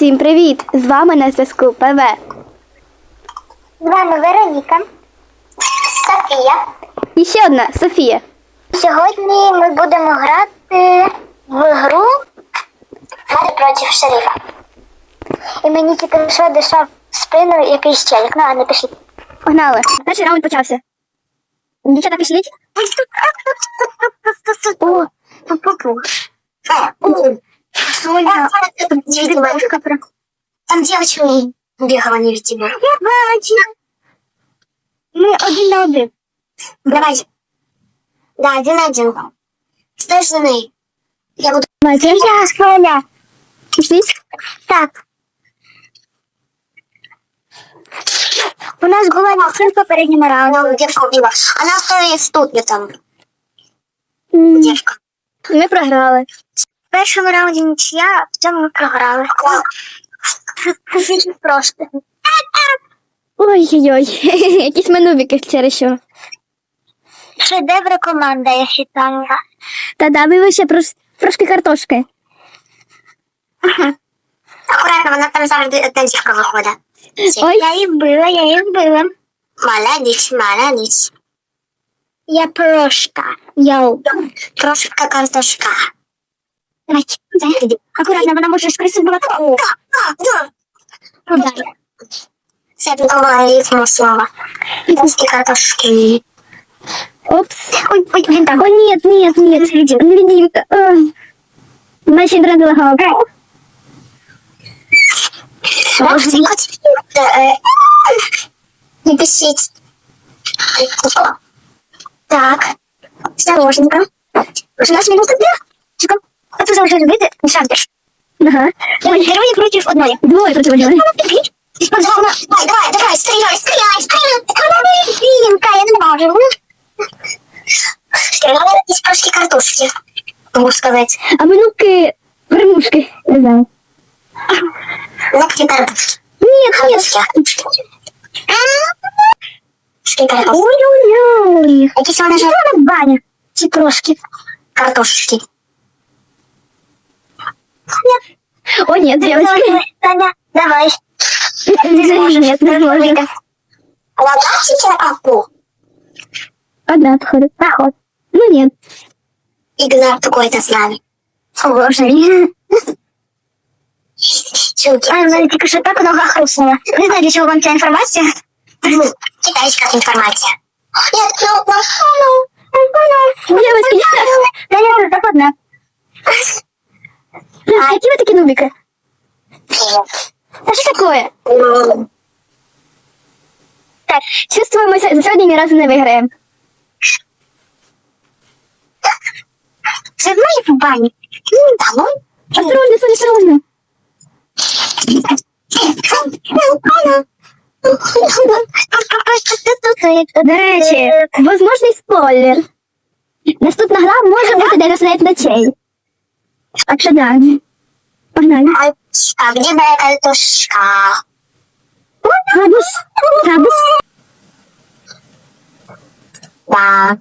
Всім привіт! З вами на зв'язку ПВ. З вами Вероніка, Софія. І ще одна Софія. Сьогодні ми будемо грати в гру Мати проти шерифа. І мені тільки що дишав в спину якийсь челік. Ну, а не пишіть. Погнали. Перший раунд почався. Дівчата пішліть. О, пу-пу-пу. Соня, там девочка бегала не тебе. Я бачу. Ми один на один. Давай. Да, один на один. Стой за. Я буду... Я Соня. Так. У нас машина в попередньому раунді. Девушка убила. Она осталась тут где там. Девушка. Ми програли. В першому раунді нічия, а в цьому ми програли. Просто. Ой-ой-ой. Якісь манубіки через що. Шедевр команда, я вважаю. Та да, ви ще трошки картошки. Акуратно, вона там завжди одна дівка виходить. Ой. Я їх била, я їх била. Молодець, молодець. Я прошка. Йоу. Прошка картошка. Давайте, заходи. Акуратно, вона може скристи була. Да, да, да. Удар. Це говорить слово. Пусти картошки. Опс. Ой, ой, блин, так. О, нет, нет, нет. Невидимка. Ой. Наші драголага. Не бесить. Так. Осторожненько. У нас минута две. Чекай. А ты завжди любити не шарпиш. Ага. Ой, герої проти одної. Двоє проти одної. Давай, давай, давай, стреляй, стреляй, стреляй. Она блинка, я не могу. Стреляла из прошки картошки. Могу сказать. А минуки примушки. Не знаю. Лапки картошки. Нет, нет. Картошки. Сколько Ой-ой-ой. Якісь вона ж баня. Ці трошки картошечки. О, нет, девочки. Таня, давай. Нет, не можу. Лопатчики на полу. Одна отходит. Проход. Ну нет. Игнор какой-то с нами. Сложный. Чуки. А, ну, тільки що так много хрустнуло. Не знаю, для чего вам ця інформація. Китайська інформація. Нет, ну, ну, Девочки, Да я уже так одна. а какие вы такие нубики? А что такое? Так, чувствую, мы се- сегодня ни разу не выиграем. Це в моїй в бані. Ну, да, ну. Осторожно, Соня, осторожно. До речі, возможний спойлер. Наступна гра може бути 99 ночей. Да. Погнали. А, а где моя картошка? Градус. Градус. Да.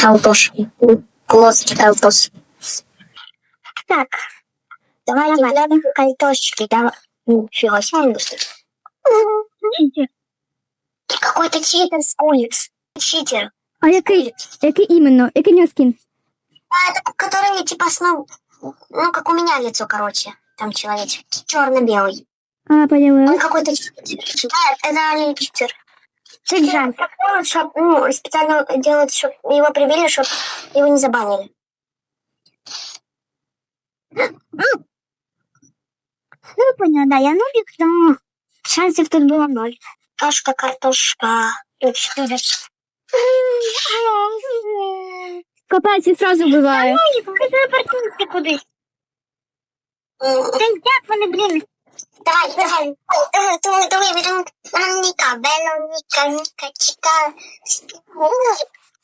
Картошки. Плоский картошки. Так. Давай глянем картошки. Давай. Ты какой-то читер с улиц. Читер. А який? Який іменно? Який нього скін? А, это который типа с ну, как у меня лицо, короче. Там человечек. Черно-белый. А, поняла. Он какой-то... Да, это. Читер. Он чтоб, ну, специально делает, чтобы его прибили, чтобы его не забанили. Ну, поняла, да, я нубик, но шансов тут было ноль. Кашка, картошка. Что здесь? Копається і сразу вбиває. Куди? Та як вони, блін? Давай, давай. Давай, давай, Вероніка, Вероніка, Ніка, Чіка.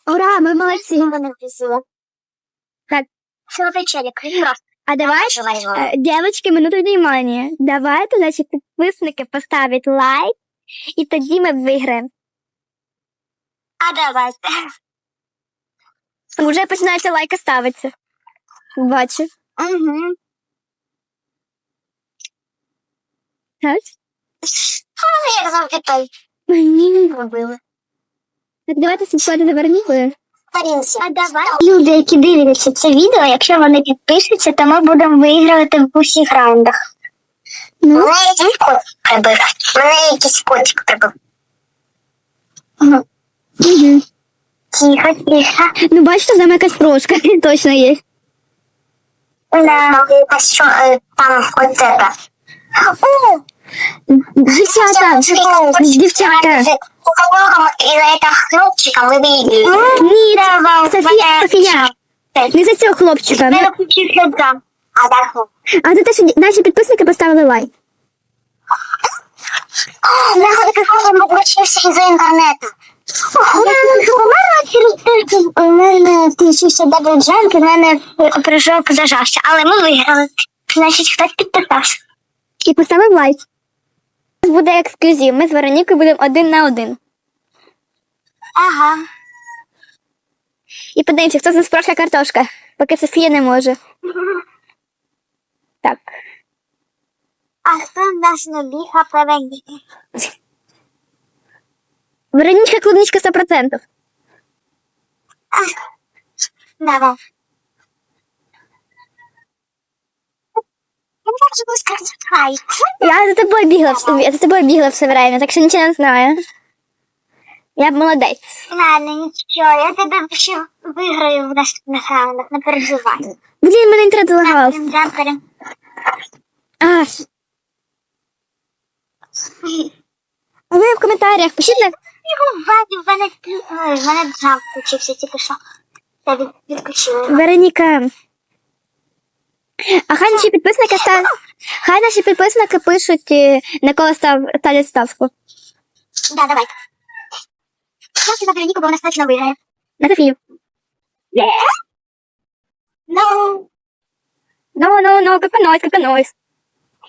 Ура, ми молодці. Вони везло. Так. Силовий челик. А давай, э, девочки, минуту внимания. Давайте наші підписники поставлять лайк, і тоді ми виграємо. А давай. Уже починаються лайки ставитися. Бачу. Угу. Так? Але як завжди той. Ні. Робили. Так давайте слідкувати за Веронікою. А давай. Люди, які дивляться це відео, якщо вони підпишуться, то ми будемо вигравати в усіх раундах. Ну. Мене якийсь кот прибив. Мене якийсь котик прибив. Угу. Тихо, тихо. Ну, бачите, там якась прошка точно є. Да, якась що е, там от тебе. О, Дівчата, дівчата. Психологом і за это хлопчиком ви видели. Ні, Давай, Софія, Софія. Не за цього хлопчика. Там. А так. А за те, що наші підписники поставили лайк. Я ходить психологом включився із інтернету. У мене включився дабл джамп, в мене прыжок зажався. Але ми виграли. Значить, хтось підписався. І поставив лайк. У буде ексклюзив. Ми з Веронікою будемо один на один. Ага. І подивимося, хто з нас справжня картошка, поки Софія не може. Так. А хто в нас не біга проведіть? Веронічка клубничка 100%. Давай. Я за тобою бігла, вс- я за тобою бігла все время, так що нічого не знаю. Я б молодець. Ладно, нічого, я тебе ще виграю в наступних раундах, не переживай. Блін, мене інтернет залагав. А. Ви в коментарях пишіть на в мене, ой, в мене джамп включився тільки що. Я від, відключила. його. Вероніка. А хай наші підписники став... Хай наші підписники пишуть, е, на кого став ставлять ставку. Да, давай. Ставте на Вероніку, бо вона точно виграє. На Софію. Ну, Ну, ну, ну, капанойсь, капанойсь.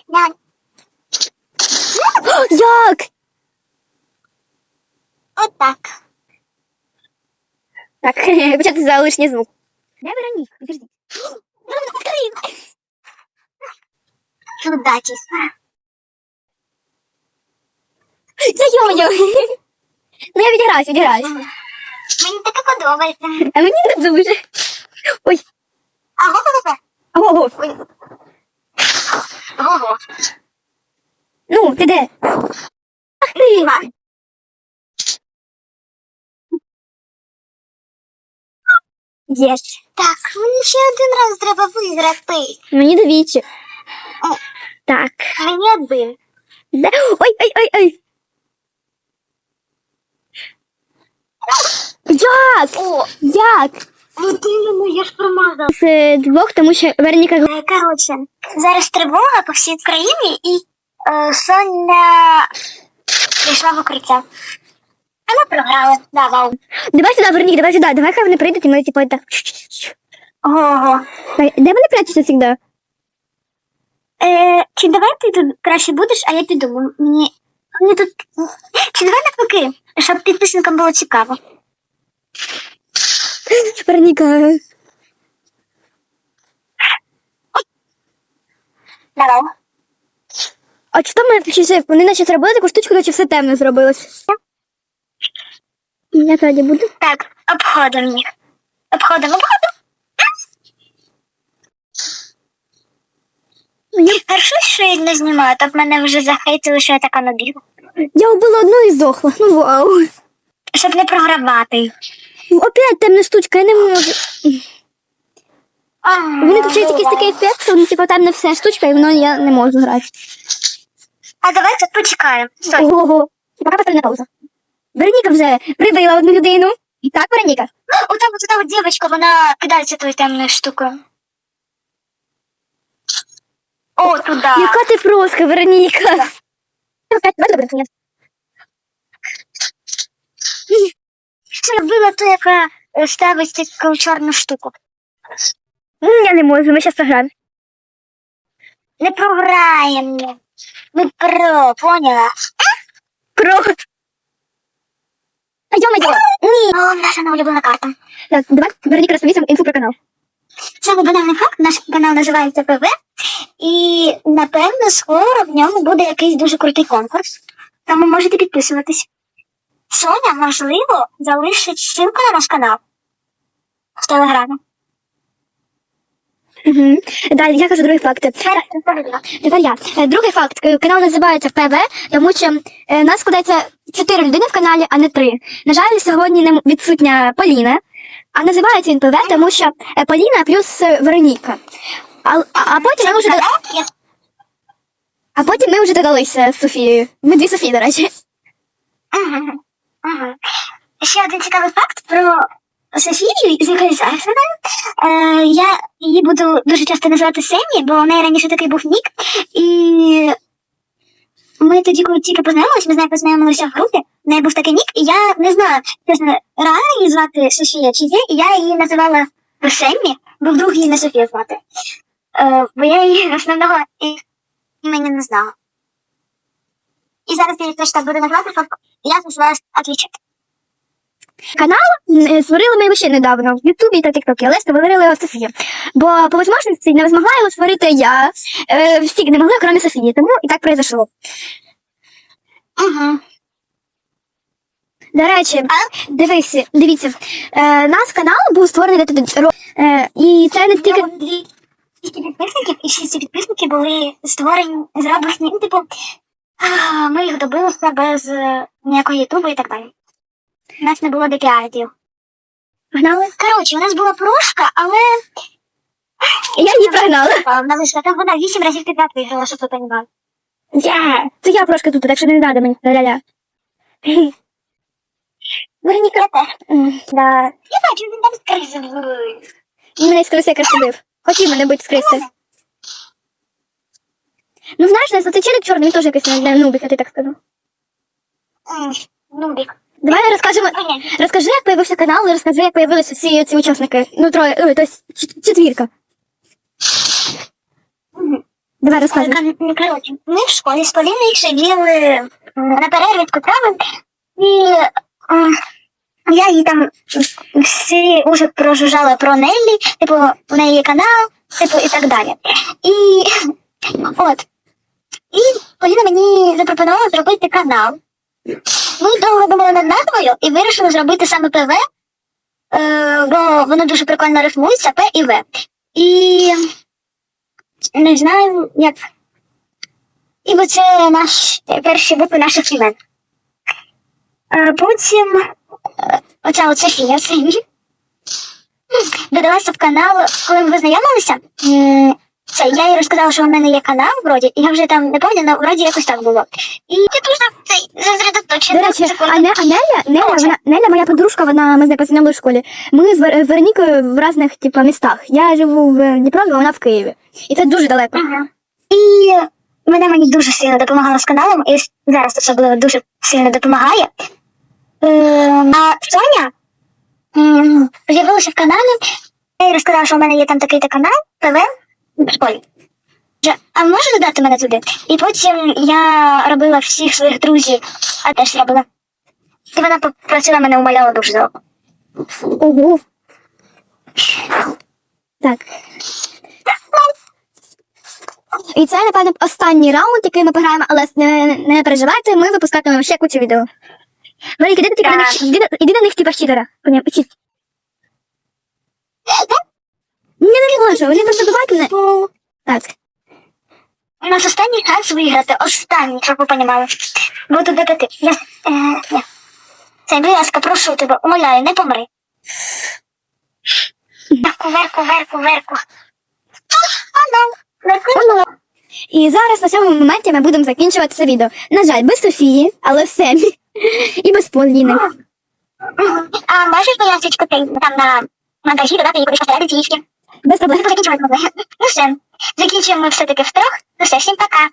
да. Як? От так. Так, почати за лишній звук. Де Вероніка? Подожди. Удачі. Це йо-йо. Ну я відіграюсь, відіграюсь. Мені таке подобається. А мені не дуже. Ой, А го тебе? ого. Ого. Ну, ти де? Єш. Так, мені ще один раз треба виграти. Мені двічі. О. Так. Мені один. Де? Ой, ой, ой, ой. Як? О, Як? людину я ж промазала. З двох, тому що Вероніка Е, Коротше, зараз тривога по всій країні і е, Соня пішла в укриття. А ми програли. Да, вау. Давай сюди, Вероніка, давай сюди. Давай хай вони прийдуть, і ми типу так. Ого. Де вони прячуться завжди? Е, чи давай ти тут краще будеш, а я піду. Мені, мені тут. Чи давай навпаки, щоб підписникам було цікаво. Вероніка. Давай. А чи там мене включився? Вони наче зробили таку штучку, наче все темно зробилось. Я тоді буду. Так, обходимо їх. Обходимо. Ну, Я, Хорошо, що я не знімаю, то б мене вже захейтили, що я така набігла. я вбила одну і здохла. Ну вау. Щоб не програвати. Ну, Опять темна штучка, я не можу. Вони включають якийсь такий ефект, що ну, типу, темна вся штучка, і воно я не можу грати. А давай тут почекаємо. Стой. Ого. Пока потрібна пауза. Вероніка вже прибила одну людину. Так, Вероніка? О, там вот эта вот девочка, вона кидається тою темною штукою. О, туда. Яка ти проска, Вероніка? Це робила ту, яка е, ставить таку чорну штуку. Я не можу, ми зараз заграємо. Не програємо. Ми про, поняла? Про. Йо-моє! Ні. О, наша улюблена карта. Так, давай, Вероніка, розповісти інфу про канал. Саме банальний факт, наш канал називається ПВ, і напевно скоро в ньому буде якийсь дуже крутий конкурс. Тому можете підписуватись. Соня, можливо, залишить ссылку на наш канал в телеграмі. Угу. Далі я кажу другий факт. Тепер я. Е, Другий факт. Е, Канал називається ПВ, тому що е, нас складається чотири людини в каналі, а не три. На жаль, сьогодні не відсутня Поліна, а називається він ПВ, тому що Поліна плюс Вероніка. А, а, потім ми вже а потім ми вже додалися з Софією. Ми дві Софії, до речі. Ага, ага. Ще один цікавий факт про Софію, з якої зараз вона. Е, я її буду дуже часто називати Семі, бо у неї раніше такий був нік. І ми тоді, коли тільки познайомилися, ми з нею познайомилися в групі, в неї був такий нік, і я не знаю, чесно, реально її звати Софія чи є, і я її називала Семі, бо вдруг її не Софія звати. Е, бо я її основного імені не знала. І зараз я так буду назвати, я називалась Отличик. Канал е, створили ми ще недавно в Ютубі та Тіктокі, але створили Софія. Бо по можливості не змогла його створити я. Е, всі не могли, крім Софії. Тому і так произошло. Угу. До речі, дивись, дивіться, е, наш канал був створений де- де- е, і це не тільки. Підписників, і всі ці підписники були створені, зроблені, ну, типу, а, ми їх добилися без е, ніякого ютубу і так далі. У нас не було депіарів. Погнали? Коротше, у нас була прошка, але Я її прогнала. вона вийшла. Там вона вісім разів підряд виграла, щоб ви понімали. Я! Це я трошки тут, так що не треба мені. Ля-ля. Вероніка, я Да. Я бачу, він там скризив. Мене з криси якраз побив. Хотів мене бути з криси. Ну знаєш, нас оцей челик чорний, він теж якийсь не нубик, я ти так скажу. Ну, бік. Давай розкажемо. Розкажи, як появився канал, і розкажи, як появилися всі ці учасники. Ну, троє, ой, тобто четвірка. Давай розкажи. Ну, Коротше, ми в школі з Поліною сиділи на перерві кутами, і м, я їй там всі уже прожужжала про Неллі, типу, у неї є канал, типу, і так далі. І от. І Поліна мені запропонувала зробити канал. Ми довго думали над назвою і вирішили зробити саме ПВ, е, бо воно дуже прикольно рифмується, П і В. І не знаю, як. І бо це наш перші букви наших імен. А потім е, оця от Софія додалася в канал, коли ми познайомилися. Це я їй розказала, що у мене є канал, вроді, і я вже там не пам'ятаю, але вроді якось так було. І я дуже цей зосередоточена. До речі, а, не, а Неля, Неля, вона, Неля, моя подружка, вона, ми з нею познайомилися в школі. Ми з Вер- Веронікою в різних типу, містах. Я живу в Дніпрові, а вона в Києві. І це дуже далеко. Ага. І вона мені дуже сильно допомагала з каналом, і зараз особливо дуже сильно допомагає. Е, а Соня м, з'явилася в каналі, я їй розказала, що в мене є там такий-то канал, ТВ школі. А можеш додати мене туди? І потім я робила всіх своїх друзів, а теж робила. І вона попросила мене умоляла дуже довго. Ого. Так. І це, напевно, останній раунд, який ми пограємо, але не, не переживайте, ми випускатимемо ще кучу відео. Вероніка, іди, на них, іди, іди на них типа щитера. Поня- чи- Ні, не можу, вони просто бувають мене. Так. У нас останній шанс виграти. Останній, щоб ви понімали. Буду до п'яти. Я, е, я. Це, будь ласка, прошу тебе, умоляю, не помри. Верку, верку, верку, верку. Ану, верку. І зараз на цьому моменті ми будемо закінчувати це відео. На жаль, без Софії, але все. І без Поліни. А можеш пояснити там на монтажі додати кудись поставити трішки? Без проблем. Ну. Ну все. Закінчуємо все-таки втрох. Ну все, всім пока.